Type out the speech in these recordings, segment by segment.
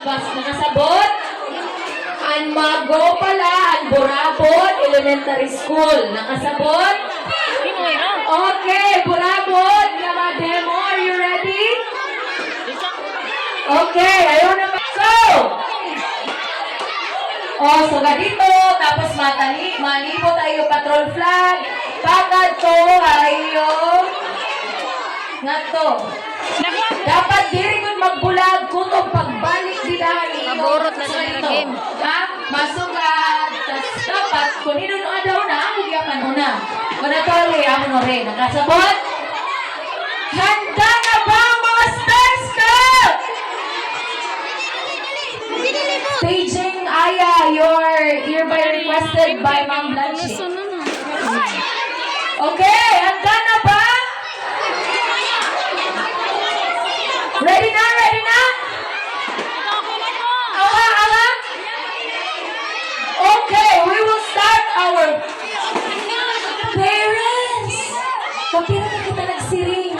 Bas nakasabot? Ang Mago pala, ang Burabot Elementary School. Nakasabot? Okay, Burabot, Namademo, are you ready? Okay, ayaw na ba? So! Oh, so dito, tapos matali, manipo tayo patrol flag. Pagad to, ayo. Nga to. Dapat diri kun magbulag dila na sa mga game. Ha? Masugat. Tas dapat kun inuno daw na amo gyapon una. Kun ato ri amo no re nakasabot. Handa na ba mga Star Scout? Paging Aya, you're hereby requested by Ma'am Blanche. Okay, handa na ba? Ready na, ready na? Our parents. Kapira na kita nagsiring.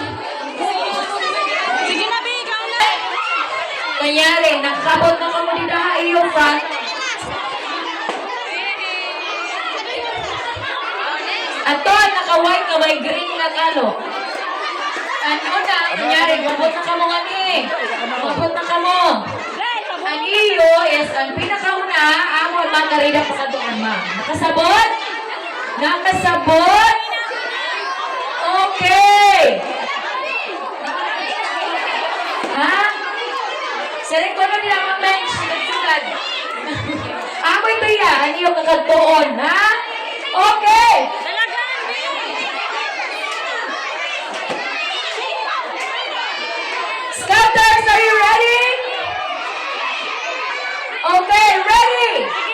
Sige na, Bi, ikaw na. Nangyari, nakabot na kamo dito ha iyong front. Ato, naka-white ka may green na kalo. Ano na, nangyari, mabot na kamo ngani. Mabot na kamo. Ang iyo is ang pinakauna, amo makarida pa katuan ma. Nakasabot? Nakasabot? Okay. Ha? Sa rekono nila mga bench, nagsulat. Ako ito ya, ang iyo kakatuon, ha? Okay. Scouters, are you ready? Okay, ready?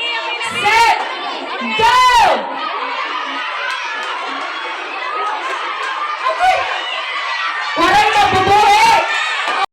go!